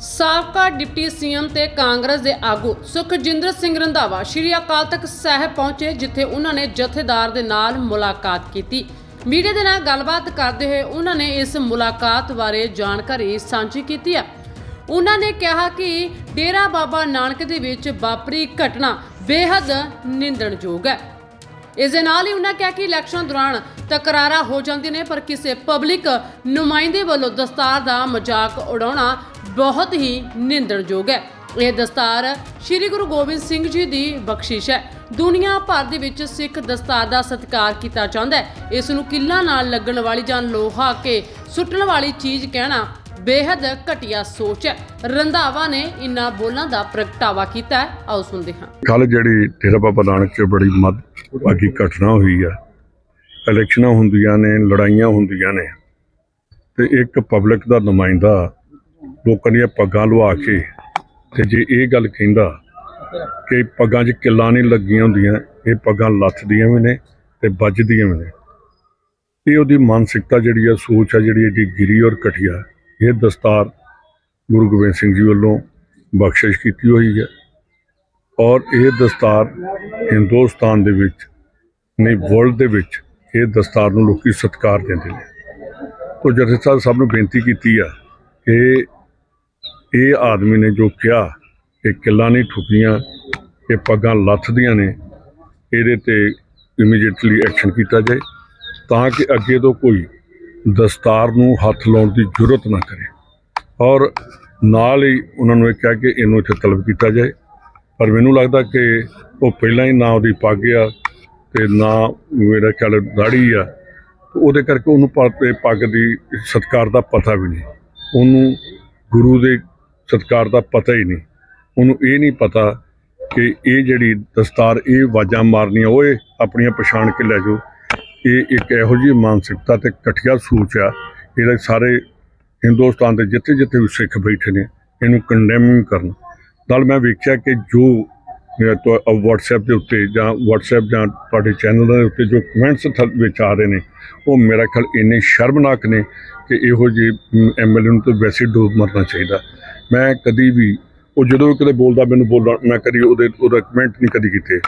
ਸਾਬਕਾ deputy CM ਤੇ ਕਾਂਗਰਸ ਦੇ ਆਗੂ ਸੁਖਜਿੰਦਰ ਸਿੰਘ ਰੰਧਾਵਾ ਸ਼੍ਰੀ ਅਕਾਲ ਤਖਤ ਸਾਹਿਬ ਪਹੁੰਚੇ, ਜਿੱਥੇ ਉਹਨਾਂ ਨੇ ਜਥੇਦਾਰ ਦੇ ਨਾਲ ਮੁਲਾਕਾਤ ਕੀਤੀ। ਮੀਡੀਆ ਦੇ ਨਾਲ ਗੱਲਬਾਤ ਕਰਦੇ ਹੋਏ ਉਹਨਾਂ ਨੇ ਇਸ ਮੁਲਾਕਾਤ ਬਾਰੇ ਜਾਣਕਾਰੀ ਸਾਂਝੀ ਕੀਤੀ ਹੈ। ਉਹਨਾਂ ਨੇ ਕਿਹਾ ਕਿ ਡੇਰਾ ਬਾਬਾ ਨਾਨਕ ਦੇ ਵਿੱਚ ਵਾਪਰੀ ਘਟਨਾ ਬੇहद ਨਿੰਦਣਯੋਗ ਹੈ। ਇਸ ਦੇ ਨਾਲ ਹੀ ਉਹਨਾਂ ਕਿਹਾ ਕਿ ਇਲੈਕਸ਼ਨ ਦੌਰਾਨ ਤਕਰਾਰਾਂ ਹੋ ਜਾਂਦੀਆਂ ਨੇ, ਪਰ ਕਿਸੇ ਪਬਲਿਕ ਨੁਮਾਇੰਦੇ ਵੱਲੋਂ ਦਸਤਾਰ ਦਾ ਮਜ਼ਾਕ ਉਡਾਉਣਾ ਬਹੁਤ ਹੀ ਨਿੰਦਣਯੋਗ ਹੈ। ਇਹ ਦਸਤਾਰ ਸ੍ਰੀ ਗੁਰੂ ਗੋਬਿੰਦ ਸਿੰਘ ਜੀ ਦੀ ਬਖਸ਼ਿਸ਼ ਹੈ। ਦੁਨੀਆ ਭਰ ਦੇ ਵਿੱਚ ਸਿੱਖ ਦਸਤਾਰ ਦਾ ਸਤਿਕਾਰ ਕੀਤਾ ਜਾਂਦਾ ਹੈ। ਇਸ ਨੂੰ ਕਿੱਲਾਂ ਨਾਲ ਲੱਗਣ ਵਾਲੀ ਜਾਂ ਲੋਹਾ ਕੇ ਸੁੱਟਣ ਵਾਲੀ ਚੀਜ਼ ਕਹਿਣਾ ਬੇहद ਘਟੀਆ ਸੋਚ ਹੈ। ਰੰਧਾਵਾ ਨੇ ਇਨ੍ਹਾਂ ਬੋਲਾਂ ਦਾ ਪ੍ਰਗਟਾਵਾ ਕੀਤਾ ਆਓ ਸੁਣਦੇ ਹਾਂ। ਕੱਲ ਜਿਹੜੀ ਡੇਰਾ ਬਾਬਾ ਨਾਨਕ 'ਚ ਬੜੀ ਮੱਧ ਭਾਗੀ ਘਟਨਾ ਹੋਈ ਆ ਇਲੈਕਸ਼ਨਾਂ ਹੁੰਦੀਆਂ ਨੇ, ਲੜਾਈਆਂ ਹੁੰਦੀਆਂ ਨੇ। ਤੇ ਇੱਕ ਪਬਲਿਕ ਦਾ ਨੁਮਾਇੰਦਾ ਲੋਕਾਂ ਦੀਆਂ ਪੱਗਾਂ ਲਵਾ ਕੇ ਤੇ ਜੇ ਇਹ ਗੱਲ ਕਹਿੰਦਾ ਕਿ ਪੱਗਾਂ 'ਚ ਕਿੱਲਾਂ ਨਹੀਂ ਲੱਗੀਆਂ ਹੁੰਦੀਆਂ, ਇਹ ਪੱਗਾਂ ਲੱਥਦੀਆਂ ਵੀ ਨੇ ਤੇ ਵੱਜਦੀਆਂ ਵੀ ਨੇ। ਇਹ ਉਹਦੀ ਮਾਨਸਿਕਤਾ ਜਿਹੜੀ ਆ, ਸੋਚ ਆ ਜਿਹੜੀ ਇਹਦੀ ਗਿਰੀ ਔਰ ਘਟੀਆ, ਇਹ ਦਸਤਾਰ ਗੁਰੂ ਗੋਬਿੰਦ ਸਿੰਘ ਜੀ ਵੱਲੋਂ ਬਖਸ਼ਿਸ਼ ਕੀਤੀ ਹੋਈ ਹੈ ਔਰ ਇਹ ਦਸਤਾਰ ਹਿੰਦੁਸਤਾਨ ਦੇ ਵਿੱਚ, ਨਹੀਂ, ਵਰਲਡ ਦੇ ਵਿੱਚ ਇਹ ਦਸਤਾਰ ਨੂੰ ਲੋਕੀ ਸਤਿਕਾਰ ਦਿੰਦੇ ਨੇ। ਤੋ ਜਥੇਦਾਰ ਸਾਹਿਬ ਨੂੰ ਬੇਨਤੀ ਕੀਤੀ ਆ ਕਿ ਇਹ ਆਦਮੀ ਨੇ ਜੋ ਕਿਹਾ ਕਿ ਕਿੱਲਾਂ ਨਹੀਂ ਠੁਕੀਆਂ, ਇਹ ਪੱਗਾਂ ਲੱਥਦੀਆਂ ਨੇ, ਇਹਦੇ ਤੇ ਇਮੀਡੀਏਟਲੀ ਐਕਸ਼ਨ ਕੀਤਾ ਜਾਏ ਤਾਂ ਕਿ ਅੱਗੇ ਤੋਂ ਕੋਈ ਦਸਤਾਰ ਨੂੰ ਹੱਥ ਲਾਉਣ ਦੀ ਜ਼ਰੂਰਤ ਨਾ ਕਰੇ। ਔਰ ਨਾਲ ਹੀ ਉਹਨਾਂ ਨੂੰ ਇਹ ਕਿਹਾ ਕਿ ਇਹਨੂੰ ਇੱਥੇ ਤਲਬ ਕੀਤਾ ਜਾਏ। ਪਰ ਮੈਨੂੰ ਲੱਗਦਾ ਕਿ ਉਹ ਪਹਿਲਾਂ ਹੀ ਨਾ ਉਹਦੀ ਪੱਗ ਆ ਤੇ ਨਾ ਮੇਰਾ ਖਿਆਲ ਦਾੜੀ ਆ ਉਹਦੇ ਕਰਕੇ ਉਹਨੂੰ ਪ- ਇਹ ਪੱਗ ਦੀ ਸਤਕਾਰ ਦਾ ਪਤਾ ਵੀ ਨਹੀਂ। ਉਹਨੂੰ ਗੁਰੂ ਦੇ ਸਤਕਾਰ ਦਾ ਪਤਾ ਹੀ ਨਹੀਂ। ਉਹਨੂੰ ਇਹ ਨਹੀਂ ਪਤਾ ਕਿ ਇਹ ਜਿਹੜੀ ਦਸਤਾਰ, ਇਹ ਆਵਾਜ਼ਾਂ ਮਾਰਨੀਆਂ ਓਏ ਆਪਣੀਆਂ ਪਛਾਣ ਕੇ ਲੈ ਜਾਓ। ਇਹ ਇੱਕ ਇਹੋ ਜਿਹੀ ਮਾਨਸਿਕਤਾ ਤੇ ਘਟੀਆ ਸੋਚ ਆ। ਇਹਦੇ ਸਾਰੇ ਹਿੰਦੁਸਤਾਨ ਦੇ ਜਿੱਥੇ ਜਿੱਥੇ ਵੀ ਸਿੱਖ ਬੈਠੇ ਨੇ, ਇਹਨੂੰ ਕੰਡੈਮ ਕਰਨ। ਨਾਲ ਮੈਂ ਵੇਖਿਆ ਕਿ ਜੋ WhatsApp ਦੇ ਉੱਤੇ ਜਾਂ WhatsApp ਜਾਂ ਤੁਹਾਡੇ ਚੈਨਲ ਦੇ ਉੱਤੇ ਜੋ ਕਮੈਂਟਸ ਵਿੱਚ ਆ ਰਹੇ ਨੇ, ਉਹ ਮੇਰਾ ਖਿਆਲ ਇੰਨੇ ਸ਼ਰਮਨਾਕ ਨੇ ਕਿ ਇਹੋ ਜਿਹੇ ਐਮਐਲਏ ਨੂੰ ਤਾਂ ਵੈਸੇ ਹੀ ਡੋਬ ਮਰਨਾ ਚਾਹੀਦਾ। ਮੈਂ ਕਦੀ ਵੀ, ਉਹ ਜਦੋਂ ਵੀ ਕਿਤੇ ਬੋਲਦਾ, ਮੈਨੂੰ ਬੋਲਣਾ ਮੈਂ ਕਦੀ ਉਹਦੇ ਉਹਦਾ ਕਮੈਂਟ ਨਹੀਂ ਕਦੀ ਕੀਤੇ।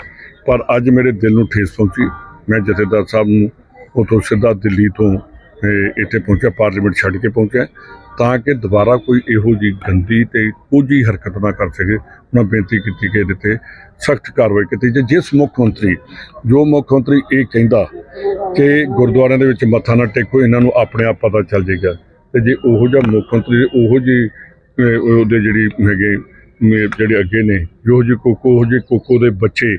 ਪਰ ਅੱਜ ਮੇਰੇ ਦਿਲ ਨੂੰ ਠੇਸ ਪਹੁੰਚੀ। ਮੈਂ ਜਥੇਦਾਰ ਸਾਹਿਬ ਨੂੰ, ਉੱਥੋਂ ਸਿੱਧਾ ਦਿੱਲੀ ਤੋਂ ਇੱਥੇ ਪਹੁੰਚਿਆ, ਪਾਰਲੀਮੈਂਟ ਛੱਡ ਕੇ ਪਹੁੰਚਿਆ, ਤਾਂ ਕਿ ਦੁਬਾਰਾ ਕੋਈ ਇਹੋ ਜਿਹੀ ਗੰਦੀ ਤੇ ਕੋਝੀ ਹਰਕਤ ਨਾ ਕਰ ਸਕੇ। ਉਹਨਾਂ ਬੇਨਤੀ ਕੀਤੀ ਕਿ ਇਹਦੇ ਤੇ ਸਖਤ ਕਾਰਵਾਈ ਕੀਤੀ ਜੇ ਜਿਸ ਮੁੱਖ ਮੰਤਰੀ, ਜੋ ਮੁੱਖ ਮੰਤਰੀ ਇਹ ਕਹਿੰਦਾ ਕਿ ਗੁਰਦੁਆਰਿਆਂ ਦੇ ਵਿੱਚ ਮੱਥਾ ਨਾ ਟੇਕੋ, ਇਹਨਾਂ ਨੂੰ ਆਪਣੇ ਆਪ ਪਤਾ ਚੱਲ ਜਾਏਗਾ। ਤੇ ਜੇ ਉਹੋ ਜਿਹਾ ਮੁੱਖ ਮੰਤਰੀ, ਉਹੋ ਜਿਹੀ ਉਹਦੇ ਜਿਹੜੀ ਹੈਗੇ ਜਿਹੜੇ ਅੱਗੇ ਨੇ, ਜੋ ਜਿਹੇ ਕੋਕੋ, ਉਹ ਜਿਹੇ ਕੋਕੋ ਦੇ ਬੱਚੇ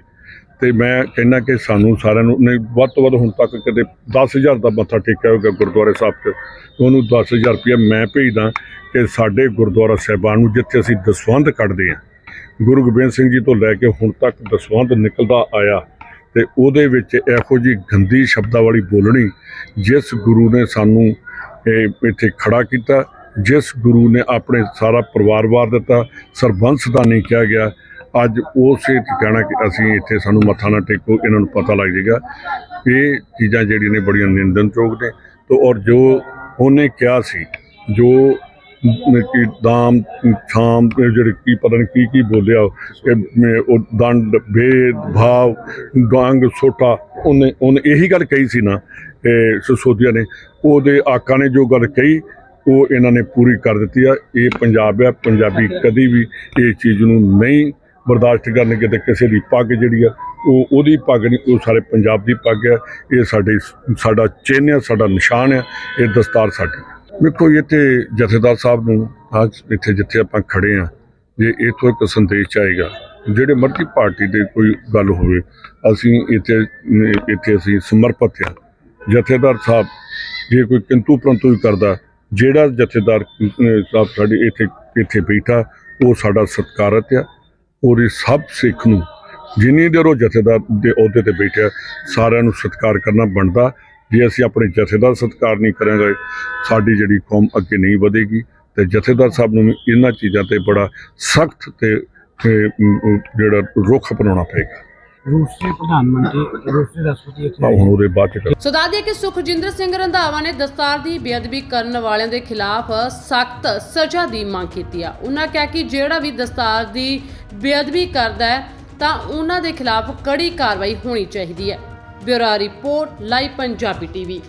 ਤੇ ਮੈਂ ਕਹਿੰਦਾ ਕਿ ਸਾਨੂੰ ਸਾਰਿਆਂ ਨੂੰ, ਨਹੀਂ, ਵੱਧ ਤੋਂ ਵੱਧ ਹੁਣ ਤੱਕ ਕਦੇ 10000 ਦਾ ਮੱਥਾ ਟੇਕਿਆ ਹੋਗਾ ਗੁਰਦੁਆਰੇ ਸਾਹਿਬ 'ਚ ਉਹਨੂੰ 10000 ਰੁਪਇਆ ਮੈਂ ਭੇਜਦਾ ਕਿ ਸਾਡੇ ਗੁਰਦੁਆਰਾ ਸਾਹਿਬਾਨ ਨੂੰ ਜਿੱਥੇ ਅਸੀਂ ਦਸਵੰਧ ਕੱਢਦੇ ਹਾਂ, ਗੁਰੂ ਗੋਬਿੰਦ ਸਿੰਘ ਜੀ ਤੋਂ ਲੈ ਕੇ ਹੁਣ ਤੱਕ ਦਸਵੰਧ ਨਿਕਲਦਾ ਆਇਆ ਤੇ ਉਹਦੇ ਵਿੱਚ ਇਹੋ ਜੀ ਗੰਦੀ ਸ਼ਬਦਾਂ ਵਾਲੀ ਬੋਲਣੀ ਜਿਸ ਗੁਰੂ ਨੇ ਸਾਨੂੰ ਇੱਥੇ ਖੜਾ ਕੀਤਾ, ਜਿਸ ਗੁਰੂ ਨੇ ਆਪਣੇ ਸਾਰਾ ਪਰਿਵਾਰ ਵਾਰ ਦਿੱਤਾ, ਸਰਬੰਸ ਦਾ ਨਹੀਂ ਕਿਹਾ ਗਿਆ ਅੱਜ ਉਸੇ ਠਿਕਾਣਾ ਕਿ ਅਸੀਂ ਇੱਥੇ ਸਾਨੂੰ ਮੱਥਾ ਨਾ ਟੇਕੋ, ਇਹਨਾਂ ਨੂੰ ਪਤਾ ਲੱਗ ਜਾਏਗਾ। ਇਹ ਚੀਜ਼ਾਂ ਜਿਹੜੀਆਂ ਨੇ ਬੜੀਆਂ ਨਿੰਦਨਯੋਗ ਨੇ। ਤੇ ਔਰ ਜੋ ਉਹਨੇ ਕਿਹਾ ਸੀ, ਜੋ ਕਿ ਦਾਮ, ਛਾਮ, ਜਿਹੜੇ ਕੀ ਪਤਾ ਨਹੀਂ ਕੀ ਕੀ ਬੋਲਿਆ ਉਹ ਦੰਡ, ਭੇਦ, ਭਾਵ ਗੰਗ ਛੋਟਾ ਉਹਨੇ ਉਹਨੇ ਇਹੀ ਗੱਲ ਕਹੀ ਸੀ ਨਾ, ਇਹ ਸਸੋਦੀਆ ਨੇ। ਉਹਦੇ ਆਕਾ ਨੇ ਜੋ ਗੱਲ ਕਹੀ, ਉਹ ਇਹਨਾਂ ਨੇ ਪੂਰੀ ਕਰ ਦਿੱਤੀ ਆ। ਇਹ ਪੰਜਾਬ ਆ ਪੰਜਾਬੀ ਕਦੀ ਵੀ ਇਹ ਚੀਜ਼ ਨੂੰ ਨਹੀਂ ਬਰਦਾਸ਼ਤ ਕਰਨਗੇ ਤੇ ਕਿਸੇ ਦੀ ਪੱਗ ਜਿਹੜੀ ਆ, ਉਹ ਉਹਦੀ ਪੱਗ ਨਹੀਂ, ਉਹ ਸਾਰੇ ਪੰਜਾਬ ਦੀ ਪੱਗ ਆ। ਇਹ ਸਾਡੇ ਸਾਡਾ ਚਿੰਨ੍ਹ ਆ, ਸਾਡਾ ਨਿਸ਼ਾਨ ਆ, ਇਹ ਦਸਤਾਰ ਸਾਡੀ। ਵੇਖੋ ਇੱਥੇ ਜਥੇਦਾਰ ਸਾਹਿਬ ਨੂੰ ਅੱਜ ਇੱਥੇ ਜਿੱਥੇ ਆਪਾਂ ਖੜੇ ਆ, ਜੇ ਇਥੋਂ ਇੱਕ ਸੰਦੇਸ਼ ਆਏਗਾ ਜਿਹੜੇ ਮਰਜ਼ੀ ਪਾਰਟੀ ਦੇ ਕੋਈ ਗੱਲ ਹੋਵੇ, ਅਸੀਂ ਇੱਥੇ ਇੱਥੇ ਅਸੀਂ ਸਮਰਪਿਤ ਆ। ਜਥੇਦਾਰ ਸਾਹਿਬ, ਜੇ ਕੋਈ ਕਿੰਤੂ ਪਰੰਤੂ ਹੀ ਕਰਦਾ, ਜਿਹੜਾ ਜਥੇਦਾਰ ਸਾਹਿਬ ਸਾਡੇ ਇੱਥੇ ਇੱਥੇ ਬੈਠਾ, ਉਹ ਸਾਡਾ ਸਤਿਕਾਰਤ ਆ। ਪੂਰੀ ਸਭ ਸਿੱਖ ਨੂੰ ਜਿੰਨੀ ਦੇਰ ਉਹ ਜਥੇਦਾਰ ਦੇ ਅਹੁਦੇ ਤੇ ਬੈਠਿਆ ਸਾਰਿਆਂ ਨੂੰ ਸਤਿਕਾਰ ਕਰਨਾ ਬਣਦਾ। ਜੇ ਅਸੀਂ ਆਪਣੇ ਜਥੇਦਾਰ ਸਤਿਕਾਰ ਨਹੀਂ ਕਰਾਂਗੇ ਸਾਡੀ ਜਿਹੜੀ ਕੌਮ ਅੱਗੇ ਨਹੀਂ ਵਧੇਗੀ। ਤੇ ਜਥੇਦਾਰ ਸਾਹਿਬ ਨੂੰ ਇਹਨਾਂ ਚੀਜ਼ਾਂ ਤੇ ਬੜਾ ਸਖਤ ਤੇ ਜਿਹੜਾ ਰੁਖ ਅਪਣਾਉਣਾ ਪਏਗਾ। ਰੂਸੀ ਪ੍ਰਧਾਨ ਮੰਤਰੀ ਰੂਸੀ ਰਾਸ਼ਟਰਪਤੀ ਇੱਥੇ ਹੁਣ ਉਹਦੇ ਸੁਖਜਿੰਦਰ ਸਿੰਘ ਰੰਧਾਵਾ ਨੇ ਦਸਤਾਰ ਦੀ ਬੇਅਦਬੀ ਕਰਨ ਵਾਲਿਆਂ ਦੇ ਖਿਲਾਫ ਸਖਤ ਸਜ਼ਾ ਦੀ ਮੰਗ ਕੀਤੀ ਆ। ਉਹਨਾਂ ਕਿਹਾ ਕਿ ਜਿਹੜਾ ਵੀ ਦਸਤਾਰ ਦੀ ਬੇਅਦਬੀ ਕਰਦਾ ਹੈ, ਤਾਂ ਉਹਨਾਂ ਦੇ ਖਿਲਾਫ ਕੜੀ ਕਾਰਵਾਈ ਹੋਣੀ ਚਾਹੀਦੀ ਹੈ। Bureau report live Punjabi TV.